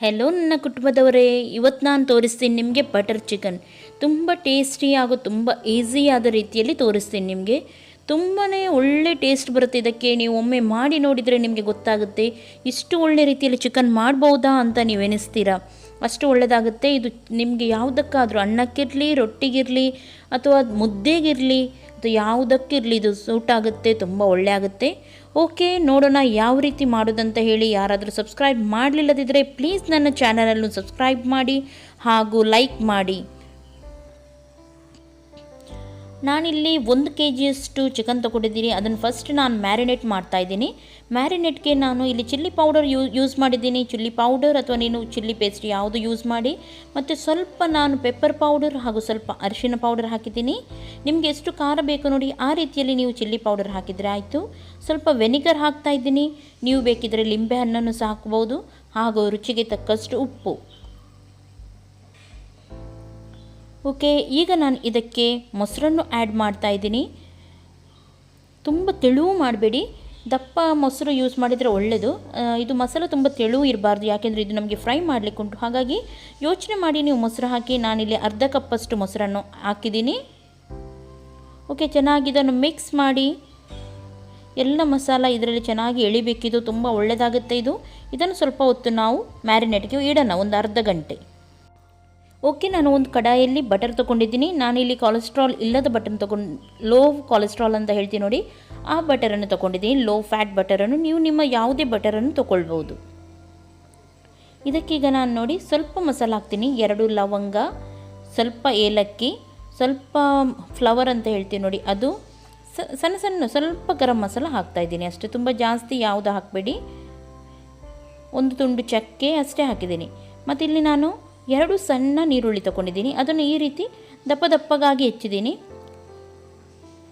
Hello ನನ್ನ ಕುಟುಂಬದವರೇ. ಇವತ್ತು ನಾನು ತೋರಿಸ್ತೀನಿ ನಿಮಗೆ ಬಟರ್ ಚಿಕನ್ ತುಂಬ ಟೇಸ್ಟಿ ಹಾಗೂ ತುಂಬ ಈಸಿಯಾದ ರೀತಿಯಲ್ಲಿ ತೋರಿಸ್ತೀನಿ ನಿಮಗೆ. ತುಂಬಾ ಒಳ್ಳೆ ಟೇಸ್ಟ್ ಬರುತ್ತೆ ಇದಕ್ಕೆ. ನೀವು ಒಮ್ಮೆ ಮಾಡಿ ನೋಡಿದರೆ ನಿಮಗೆ ಗೊತ್ತಾಗುತ್ತೆ. ಇಷ್ಟು ಒಳ್ಳೆ ರೀತಿಯಲ್ಲಿ ಚಿಕನ್ ಮಾಡ್ಬೋದಾ ಅಂತ ನೀವು ಎನಿಸ್ತೀರಾ ಅಷ್ಟು ಒಳ್ಳೆಯದಾಗುತ್ತೆ ಇದು ನಿಮಗೆ ಯಾವುದಕ್ಕಾದರೂ ಅನ್ನಕ್ಕಿರಲಿ, ರೊಟ್ಟಿಗಿರಲಿ ಅಥವಾ ಮುದ್ದೆಗಿರಲಿ ಅಥವಾ ಯಾವುದಕ್ಕಿರಲಿ ಇದು ಸೂಟ್ ಆಗುತ್ತೆ, ತುಂಬ ಒಳ್ಳೆ ಆಗುತ್ತೆ. ಓಕೆ, ನೋಡೋಣ ಯಾವ ರೀತಿ ಮಾಡೋದಂತ ಹೇಳಿ. ಯಾರಾದರೂ ಸಬ್ಸ್ಕ್ರೈಬ್ ಮಾಡಲಿಲ್ಲದಿದ್ದರೆ ಪ್ಲೀಸ್ ನನ್ನ ಚಾನಲನ್ನು ಸಬ್ಸ್ಕ್ರೈಬ್ ಮಾಡಿ ಹಾಗೂ ಲೈಕ್ ಮಾಡಿ. ನಾನಿಲ್ಲಿ ಒಂದು ಕೆ ಜಿಯಷ್ಟು ಚಿಕನ್ ತೊಗೊಂಡಿದ್ದೀನಿ. ಅದನ್ನು ಫಸ್ಟ್ ನಾನು ಮ್ಯಾರಿನೇಟ್ ಮಾಡ್ತಾ ಇದ್ದೀನಿ. ಮ್ಯಾರಿನೇಟ್ಗೆ ನಾನು ಇಲ್ಲಿ ಚಿಲ್ಲಿ ಪೌಡರ್ ಯೂ ಯೂಸ್ ಮಾಡಿದ್ದೀನಿ. ಚಿಲ್ಲಿ ಪೌಡರ್ ಅಥವಾ ನೀನು ಚಿಲ್ಲಿ ಪೇಸ್ಟ್ ಯಾವುದು ಯೂಸ್ ಮಾಡಿ. ಮತ್ತು ಸ್ವಲ್ಪ ನಾನು ಪೆಪ್ಪರ್ ಪೌಡರ್ ಹಾಗೂ ಸ್ವಲ್ಪ ಅರಿಶಿನ ಪೌಡರ್ ಹಾಕಿದ್ದೀನಿ. ನಿಮಗೆ ಎಷ್ಟು ಖಾರ ಬೇಕು ನೋಡಿ, ಆ ರೀತಿಯಲ್ಲಿ ನೀವು ಚಿಲ್ಲಿ ಪೌಡರ್ ಹಾಕಿದರೆ ಆಯಿತು. ಸ್ವಲ್ಪ ವೆನಿಗರ್ ಹಾಕ್ತಾ ಇದ್ದೀನಿ. ನೀವು ಬೇಕಿದ್ದರೆ ಲಿಂಬೆ ಹಣ್ಣನ್ನು ಸಹ ಹಾಕ್ಬೋದು. ಹಾಗೂ ರುಚಿಗೆ ತಕ್ಕಷ್ಟು ಉಪ್ಪು. ಓಕೆ, ಈಗ ನಾನು ಇದಕ್ಕೆ ಮೊಸರನ್ನು ಆ್ಯಡ್ ಮಾಡ್ತಾ ಇದ್ದೀನಿ. ತುಂಬ ತೆಳುವು ಮಾಡಬೇಡಿ. ದಪ್ಪ ಮೊಸರು ಯೂಸ್ ಮಾಡಿದರೆ ಒಳ್ಳೆಯದು ಇದು ಮಸಾಲೆ ತುಂಬ ತೆಳು ಇರಬಾರ್ದು, ಯಾಕೆಂದರೆ ಇದು ನಮಗೆ ಫ್ರೈ ಮಾಡಲಿಕ್ಕೆ ಉಂಟು. ಹಾಗಾಗಿ ಯೋಚನೆ ಮಾಡಿ ನೀವು ಮೊಸರು ಹಾಕಿ, ನಾನಿಲ್ಲಿ ಅರ್ಧ ಕಪ್ಪಷ್ಟು ಮೊಸರನ್ನು ಹಾಕಿದ್ದೀನಿ. ಓಕೆ, ಚೆನ್ನಾಗಿ ಇದನ್ನು ಮಿಕ್ಸ್ ಮಾಡಿ. ಎಲ್ಲ ಮಸಾಲ ಇದರಲ್ಲಿ ಚೆನ್ನಾಗಿ ಎಳಿಬೇಕಿದು, ತುಂಬ ಒಳ್ಳೆಯದಾಗುತ್ತೆ ಇದು. ಇದನ್ನು ಸ್ವಲ್ಪ ಹೊತ್ತು ನಾವು ಮ್ಯಾರಿನೇಟ್ಗೆ ಇಡೋಣ, ಒಂದು ಅರ್ಧ ಗಂಟೆ. ಓಕೆ, ನಾನು ಒಂದು ಕಡಾಯಲ್ಲಿ ಬಟರ್ ತೊಗೊಂಡಿದ್ದೀನಿ. ನಾನಿಲ್ಲಿ ಕೊಲೆಸ್ಟ್ರಾಲ್ ಇಲ್ಲದ ಬಟರ್ ತೊಗೊಂಡು ಲೋ ಕೊಲೆಸ್ಟ್ರಾಲ್ ಅಂತ ಹೇಳ್ತೀನಿ ನೋಡಿ. ಆ ಬಟರನ್ನು ತೊಗೊಂಡಿದ್ದೀನಿ. ಲೋ ಫ್ಯಾಟ್ ಬಟರನ್ನು ನೀವು ನಿಮ್ಮ ಯಾವುದೇ ಬಟರನ್ನು ತೊಗೊಳ್ಬೋದು. ಇದಕ್ಕೀಗ ನಾನು ನೋಡಿ, ಸ್ವಲ್ಪ ಮಸಾಲ ಹಾಕ್ತೀನಿ. ಎರಡು ಲವಂಗ, ಸ್ವಲ್ಪ ಏಲಕ್ಕಿ, ಸ್ವಲ್ಪ ಫ್ಲವರ್ ಅಂತ ಹೇಳ್ತೀನಿ ನೋಡಿ. ಅದು ಸಣ್ಣ ಸಣ್ಣ, ಸ್ವಲ್ಪ ಗರಂ ಮಸಾಲ ಹಾಕ್ತಾ ಇದ್ದೀನಿ ಅಷ್ಟೇ. ತುಂಬ ಜಾಸ್ತಿ ಯಾವುದು ಹಾಕಬೇಡಿ. ಒಂದು ತುಂಡು ಚಕ್ಕೆ ಅಷ್ಟೇ ಹಾಕಿದ್ದೀನಿ. ಮತ್ತು ಇಲ್ಲಿ ನಾನು ಎರಡು ಸಣ್ಣ ನೀರುಳ್ಳಿ ತಗೊಂಡಿದ್ದೀನಿ. ಅದನ್ನು ಈ ರೀತಿ ದಪ್ಪ ದಪ್ಪಗಾಗಿ ಹೆಚ್ಚಿದ್ದೀನಿ.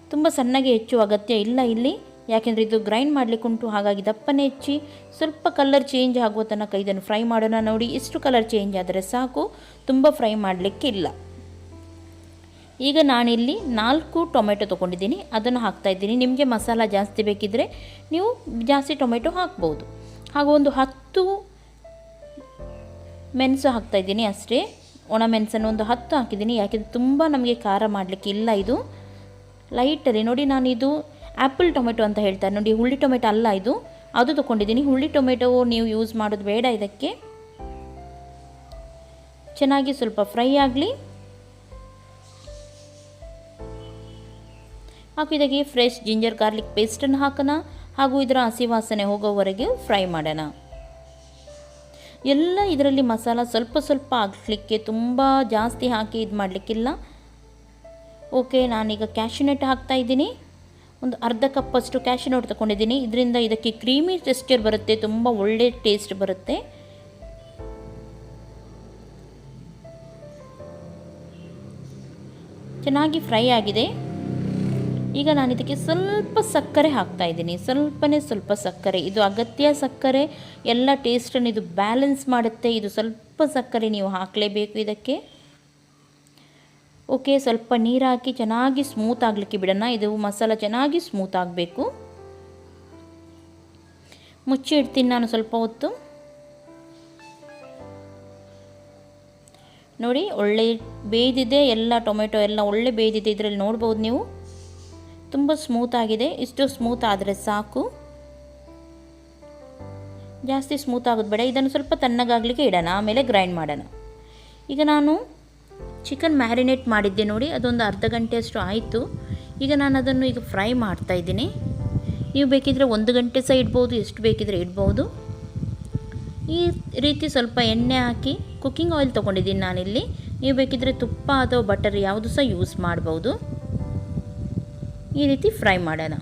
ತುಂಬ ಸಣ್ಣಗೆ ಹೆಚ್ಚು ಅಗತ್ಯ ಇಲ್ಲ ಇಲ್ಲಿ. ಯಾಕೆಂದರೆ ಇದು ಗ್ರೈಂಡ್ ಮಾಡಲಿಕ್ಕುಂಟು ಹಾಗಾಗಿ ದಪ್ಪನೇ ಹೆಚ್ಚಿ ಸ್ವಲ್ಪ ಕಲರ್ ಚೇಂಜ್ ಆಗುವ ತನಕ ಇದನ್ನು ಫ್ರೈ ಮಾಡೋಣ ನೋಡಿ. ಇಷ್ಟು ಕಲರ್ ಚೇಂಜ್ ಆದರೆ ಸಾಕು. ತುಂಬ ಫ್ರೈ ಮಾಡಲಿಕ್ಕೆ ಇಲ್ಲ. ಈಗ ನಾನಿಲ್ಲಿ ನಾಲ್ಕು ಟೊಮೆಟೊ ತೊಗೊಂಡಿದ್ದೀನಿ. ಅದನ್ನು ಹಾಕ್ತಾ ಇದ್ದೀನಿ. ನಿಮಗೆ ಮಸಾಲ ಜಾಸ್ತಿ ಬೇಕಿದ್ದರೆ ನೀವು ಜಾಸ್ತಿ ಟೊಮೆಟೊ ಹಾಕ್ಬೋದು. ಹಾಗೂ ಒಂದು ಹತ್ತು ಮೆಣಸು ಹಾಕ್ತಾ ಇದ್ದೀನಿ ಅಷ್ಟೇ. ಒಣ ಮೆಣಸನ್ನು ಒಂದು ಹತ್ತು ಹಾಕಿದ್ದೀನಿ. ಯಾಕೆಂದರೆ ತುಂಬ ನಮಗೆ ಖಾರ ಮಾಡಲಿಕ್ಕೆ ಇಲ್ಲ ಇದು. ಲೈಟಲ್ಲಿ ನೋಡಿ ನಾನು ಇದು ಆ್ಯಪಲ್ ಟೊಮೆಟೊ ಅಂತ ಹೇಳ್ತಾರೆ. ನೋಡಿ ಹುಳ್ಳಿ ಟೊಮೆಟೊ ಅಲ್ಲ ಇದು. ಅದು ತೊಗೊಂಡಿದ್ದೀನಿ. ಹುಳ್ಳಿ ಟೊಮೆಟೊ ನೀವು ಯೂಸ್ ಮಾಡೋದು ಬೇಡ ಇದಕ್ಕೆ. ಚೆನ್ನಾಗಿ ಸ್ವಲ್ಪ ಫ್ರೈ ಆಗಲಿ. ಹಾಗೂ ಇದಕ್ಕೆ ಫ್ರೆಶ್ ಜಿಂಜರ್ ಗಾರ್ಲಿಕ್ ಪೇಸ್ಟನ್ನು ಹಾಕೋಣ. ಹಾಗೂ ಇದರ ಹಸಿ ವಾಸನೆ ಹೋಗೋವರೆಗೆ ಫ್ರೈ ಮಾಡೋಣ. ಎಲ್ಲ ಇದರಲ್ಲಿ ಮಸಾಲ ಸ್ವಲ್ಪ ಸ್ವಲ್ಪ ಹಾಕ್ಲಿಕ್ಕೆ ತುಂಬ ಜಾಸ್ತಿ ಹಾಕಿ ಇದು ಮಾಡಲಿಕ್ಕಿಲ್ಲ. ಓಕೆ, ನಾನೀಗ ಕ್ಯಾಶುನಟ್ ಹಾಕ್ತಾ ಇದ್ದೀನಿ. ಒಂದು ಅರ್ಧ ಕಪ್ಪಷ್ಟು ಕ್ಯಾಶುನಟ್ ತಗೊಂಡಿದ್ದೀನಿ. ಇದರಿಂದ ಇದಕ್ಕೆ ಕ್ರೀಮಿ ಟೆಕ್ಸ್ಚರ್ ಬರುತ್ತೆ, ತುಂಬ ಒಳ್ಳೆ ಟೇಸ್ಟ್ ಬರುತ್ತೆ. ಚೆನ್ನಾಗಿ ಫ್ರೈ ಆಗಿದೆ. ಈಗ ನಾನು ಇದಕ್ಕೆ ಸ್ವಲ್ಪ ಸಕ್ಕರೆ ಹಾಕ್ತಾ ಇದ್ದೀನಿ. ಸ್ವಲ್ಪನೇ ಸ್ವಲ್ಪ ಸಕ್ಕರೆ. ಇದು ಅಗತ್ಯ ಸಕ್ಕರೆ. ಎಲ್ಲ ಟೇಸ್ಟನ್ನು ಇದು ಬ್ಯಾಲೆನ್ಸ್ ಮಾಡುತ್ತೆ. ಇದು ಸ್ವಲ್ಪ ಸಕ್ಕರೆ ನೀವು ಹಾಕಲೇಬೇಕು ಇದಕ್ಕೆ. ಓಕೆ, ಸ್ವಲ್ಪ ನೀರು ಹಾಕಿ ಚೆನ್ನಾಗಿ ಸ್ಮೂತ್ ಆಗಲಿಕ್ಕೆ ಬಿಡೋಣ. ಇದು ಮಸಾಲ ಚೆನ್ನಾಗಿ ಸ್ಮೂತ್ ಆಗಬೇಕು. ಮುಚ್ಚಿ ಇಡ್ತೀನಿ ನಾನು ಸ್ವಲ್ಪ ಹೊತ್ತು. ನೋಡಿ, ಒಳ್ಳೆ ಬೇಯ್ದಿದೆ ಎಲ್ಲ ಟೊಮೆಟೊ ಎಲ್ಲ ಒಳ್ಳೆ ಬೇಯ್ದಿದೆ ಇದರಲ್ಲಿ ನೋಡ್ಬೋದು ನೀವು. ತುಂಬ ಸ್ಮೂತ್ ಆಗಿದೆ. ಇಷ್ಟು ಸ್ಮೂತ್ ಆದರೆ ಸಾಕು. ಜಾಸ್ತಿ ಸ್ಮೂತ್ ಆಗೋದು ಬೇಡ. ಇದನ್ನು ಸ್ವಲ್ಪ ತಣ್ಣಗಾಗಲಿಕ್ಕೆ ಇಡೋಣ. ಆಮೇಲೆ ಗ್ರೈಂಡ್ ಮಾಡೋಣ. ಈಗ ನಾನು ಚಿಕನ್ ಮ್ಯಾರಿನೇಟ್ ಮಾಡಿದ್ದೆ ನೋಡಿ. ಅದೊಂದು ಅರ್ಧ ಗಂಟೆಯಷ್ಟು ಆಯಿತು. ಈಗ ನಾನು ಅದನ್ನು ಈಗ ಫ್ರೈ ಮಾಡ್ತಾ ಇದ್ದೀನಿ. ನೀವು ಬೇಕಿದ್ರೆ ಒಂದು ಗಂಟೆ ಸಹ ಇಡ್ಬೋದು, ಎಷ್ಟು ಬೇಕಿದ್ರೆ ಇಡ್ಬೋದು. ಈ ರೀತಿ ಸ್ವಲ್ಪ ಎಣ್ಣೆ ಹಾಕಿ ಕುಕ್ಕಿಂಗ್ ಆಯಿಲ್ ತೊಗೊಂಡಿದ್ದೀನಿ ನಾನಿಲ್ಲಿ. ನೀವು ಬೇಕಿದ್ರೆ ತುಪ್ಪ ಅಥವಾ ಬಟರ್ ಯಾವುದು ಸಹ ಯೂಸ್ ಮಾಡ್ಬೋದು. ಈ ರೀತಿ ಫ್ರೈ ಮಾಡೋಣ.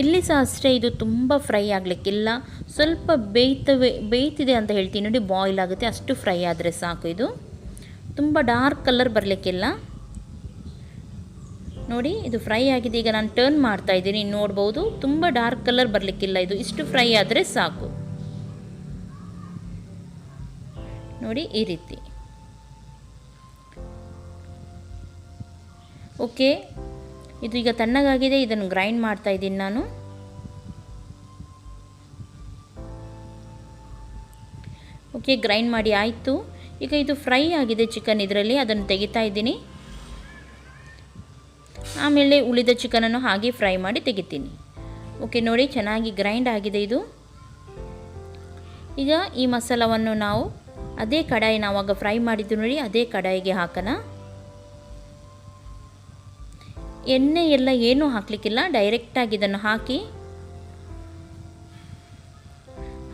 ಇಲ್ಲಿ ಸಹ ಅಷ್ಟೇ, ಇದು ತುಂಬ ಫ್ರೈ ಆಗಲಿಕ್ಕಿಲ್ಲ ಸ್ವಲ್ಪ ಬೇಯ್ತವೆ, ಬೇಯ್ತಿದೆ ಅಂತ ಹೇಳ್ತೀನಿ. ನೋಡಿ ಬಾಯ್ಲ್ ಆಗುತ್ತೆ. ಅಷ್ಟು ಫ್ರೈ ಆದರೆ ಸಾಕು ಇದು. ತುಂಬ ಡಾರ್ಕ್ ಕಲರ್ ಬರಲಿಕ್ಕಿಲ್ಲ ನೋಡಿ, ಇದು ಫ್ರೈ ಆಗಿದೆ. ಈಗ ನಾನು ಟರ್ನ್ ಮಾಡ್ತಾ ಇದ್ದೀನಿ. ನೋಡ್ಬೋದು, ತುಂಬ ಡಾರ್ಕ್ ಕಲರ್ ಬರಲಿಕ್ಕಿಲ್ಲ ಇದು. ಇಷ್ಟು ಫ್ರೈ ಆದರೆ ಸಾಕು. ನೋಡಿ, ಈ ರೀತಿ. ಓಕೆ, ಇದು ಈಗ ತಣ್ಣಗಾಗಿದೆ, ಇದನ್ನು ಗ್ರೈಂಡ್ ಮಾಡ್ತಾ ಇದ್ದೀನಿ ನಾನು. ಓಕೆ, ಗ್ರೈಂಡ್ ಮಾಡಿ ಆಯಿತು. ಈಗ ಇದು ಫ್ರೈ ಆಗಿದೆ ಚಿಕನ್ ಇದರಲ್ಲಿ, ಅದನ್ನು ತೆಗಿತಾ ಇದ್ದೀನಿ. ಆಮೇಲೆ ಉಳಿದ ಚಿಕನನ್ನು ಹಾಗೆ ಫ್ರೈ ಮಾಡಿ ತೆಗಿತೀನಿ. ಓಕೆ, ನೋಡಿ ಚೆನ್ನಾಗಿ ಗ್ರೈಂಡ್ ಆಗಿದೆ ಇದು. ಈಗ ಈ ಮಸಾಲವನ್ನು ನಾವು ಅದೇ ಕಡಾಯಿ ನಾವಾಗ ಫ್ರೈ ಮಾಡಿದ್ದು ನೋಡಿ, ಅದೇ ಕಡಾಯಿಗೆ ಹಾಕೋಣ. ಎಣ್ಣೆ ಎಲ್ಲ ಏನೂ ಹಾಕಲಿಕ್ಕಿಲ್ಲ ಡೈರೆಕ್ಟಾಗಿ ಇದನ್ನು ಹಾಕಿ.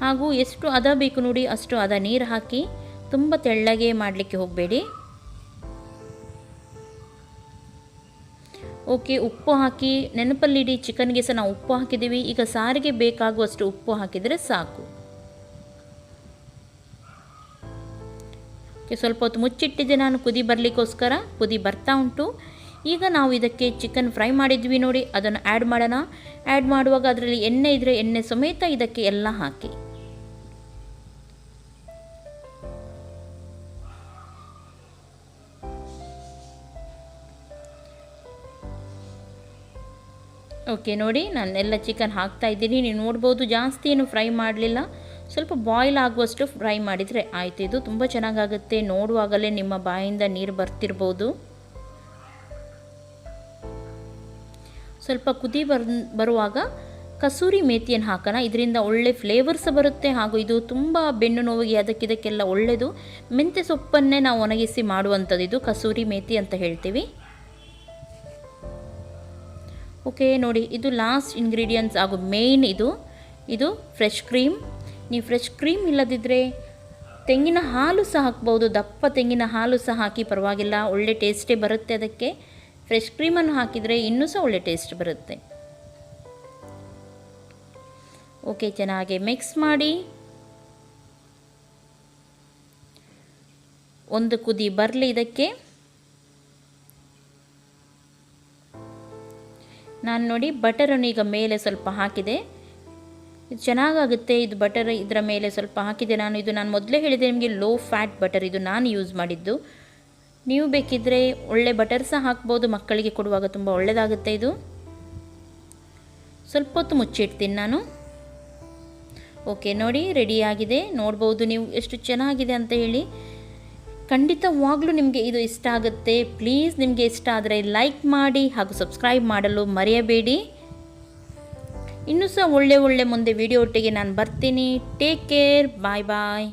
ಹಾಗೂ ಎಷ್ಟು ಅದ ಬೇಕು ನೋಡಿ ಅಷ್ಟು ಅದ ನೀರು ಹಾಕಿ ತುಂಬ ತೆಳ್ಳಗೆ ಮಾಡಲಿಕ್ಕೆ ಹೋಗಬೇಡಿ. ಓಕೆ, ಉಪ್ಪು ಹಾಕಿ, ನೆನಪಲ್ಲಿಡಿ, ಚಿಕನ್ಗೆ ಸಹ ನಾವು ಉಪ್ಪು ಹಾಕಿದ್ದೀವಿ. ಈಗ ಸಾರಿಗೆ ಬೇಕಾಗುವಷ್ಟು ಉಪ್ಪು ಹಾಕಿದರೆ ಸಾಕು. ಓಕೆ, ಸ್ವಲ್ಪ ಹೊತ್ತು ಮುಚ್ಚಿಟ್ಟಿದ್ದೆ ನಾನು, ಕುದಿ ಬರಲಿಕ್ಕೋಸ್ಕರ. ಕುದಿ ಬರ್ತಾ ಉಂಟು. ಈಗ ನಾವು ಇದಕ್ಕೆ ಚಿಕನ್ ಫ್ರೈ ಮಾಡಿದ್ವಿ ನೋಡಿ, ಅದನ್ನು ಆ್ಯಡ್ ಮಾಡೋಣ. ಆ್ಯಡ್ ಮಾಡುವಾಗ ಅದರಲ್ಲಿ ಎಣ್ಣೆ ಇದ್ದರೆ ಎಣ್ಣೆ ಸಮೇತ ಇದಕ್ಕೆ ಎಲ್ಲ ಹಾಕಿ. ಓಕೆ ನೋಡಿ, ನಾನೆಲ್ಲ ಚಿಕನ್ ಹಾಕ್ತಾ ಇದ್ದೀನಿ. ನೀವು ನೋಡ್ಬೋದು, ಜಾಸ್ತಿ ಏನು ಫ್ರೈ ಮಾಡಲಿಲ್ಲ. ಸ್ವಲ್ಪ ಬಾಯ್ಲ್ ಆಗುವಷ್ಟು ಫ್ರೈ ಮಾಡಿದರೆ ಆಯಿತು. ಇದು ತುಂಬ ಚೆನ್ನಾಗಾಗುತ್ತೆ. ನೋಡುವಾಗಲೇ ನಿಮ್ಮ ಬಾಯಿಂದ ನೀರು ಬರ್ತಿರ್ಬೋದು. ಸ್ವಲ್ಪ ಕುದಿ ಬರ್, ಬರುವಾಗ ಕಸೂರಿ ಮೇಥಿಯನ್ನು ಹಾಕೋಣ. ಇದರಿಂದ ಒಳ್ಳೆ ಫ್ಲೇವರ್ಸ್ ಬರುತ್ತೆ ಹಾಗೂ ಇದು ತುಂಬ ಬೆನ್ನು ನೋವಿಗೆ ಅದಕ್ಕಿದಕ್ಕೆಲ್ಲ ಒಳ್ಳೆಯದು ಮೆಂತ್ಯ ಸೊಪ್ಪನ್ನೇ ನಾವು ಒಣಗಿಸಿ ಮಾಡುವಂಥದ್ದು ಇದು ಕಸೂರಿ ಮೇಥಿ ಅಂತ ಹೇಳ್ತೀವಿ. ಓಕೆ, ನೋಡಿ ಇದು ಲಾಸ್ಟ್ ಇಂಗ್ರೀಡಿಯೆಂಟ್ಸ್ ಹಾಗೂ ಮೇಯ್ನ್ ಇದು. ಇದು ಫ್ರೆಶ್ ಕ್ರೀಮ್ ನೀವು ಫ್ರೆಶ್ ಕ್ರೀಮ್ ಇಲ್ಲದಿದ್ದರೆ ತೆಂಗಿನ ಹಾಲು ಸಹ ಹಾಕ್ಬೋದು. ದಪ್ಪ ತೆಂಗಿನ ಹಾಲು ಸಹ ಹಾಕಿ ಪರವಾಗಿಲ್ಲ. ಒಳ್ಳೆ ಟೇಸ್ಟೇ ಬರುತ್ತೆ ಅದಕ್ಕೆ. ಫ್ರೆಶ್ ಕ್ರೀಮನ್ನು ಹಾಕಿದರೆ ಇನ್ನೂ ಸಹ ಒಳ್ಳೆ ಟೇಸ್ಟ್ ಬರುತ್ತೆ. ಓಕೆ, ಚೆನ್ನಾಗಿ ಮಿಕ್ಸ್ ಮಾಡಿ. ಒಂದು ಕುದಿ ಬರಲಿ ಇದಕ್ಕೆ. ನಾನು ನೋಡಿ ಬಟರನ್ನು ಈಗ ಮೇಲೆ ಸ್ವಲ್ಪ ಹಾಕಿದೆ. ಇದು ಚೆನ್ನಾಗಾಗುತ್ತೆ, ಇದು ಬಟರ್ ಇದರ ಮೇಲೆ ಸ್ವಲ್ಪ ಹಾಕಿದೆ. ನಾನು ಇದು ನಾನು ಮೊದಲೇ ಹೇಳಿದೆ ನಿಮಗೆ ಲೋ ಫ್ಯಾಟ್ ಬಟರ್ ಇದು ನಾನು ಯೂಸ್ ಮಾಡಿದ್ದು. ನೀವು ಬೇಕಿದ್ದರೆ ಒಳ್ಳೆ ಬಟರ್ ಸಹ ಹಾಕ್ಬೋದು, ಮಕ್ಕಳಿಗೆ ಕೊಡುವಾಗ ತುಂಬ ಒಳ್ಳೆಯದಾಗುತ್ತೆ ಇದು. ಸ್ವಲ್ಪ ಹೊತ್ತು ಮುಚ್ಚಿಡ್ತೀನಿ ನಾನು. ಓಕೆ ನೋಡಿ ರೆಡಿಯಾಗಿದೆ ನೋಡ್ಬೋದು ನೀವು ಎಷ್ಟು ಚೆನ್ನಾಗಿದೆ ಅಂತ ಹೇಳಿ. ಖಂಡಿತವಾಗ್ಲೂ ನಿಮಗೆ ಇದು ಇಷ್ಟ ಆಗುತ್ತೆ. ಪ್ಲೀಸ್ ನಿಮಗೆ ಇಷ್ಟ ಆದರೆ ಲೈಕ್ ಮಾಡಿ ಹಾಗೂ ಸಬ್ಸ್ಕ್ರೈಬ್ ಮಾಡಲು ಮರೆಯಬೇಡಿ. ಇನ್ನೂ ಸಹ ಒಳ್ಳೆ ಒಳ್ಳೆ ಮುಂದೆ ವಿಡಿಯೋ ಒಟ್ಟಿಗೆ ನಾನು ಬರ್ತೀನಿ. ಟೇಕ್ ಕೇರ್ ಬಾಯ್ ಬಾಯ್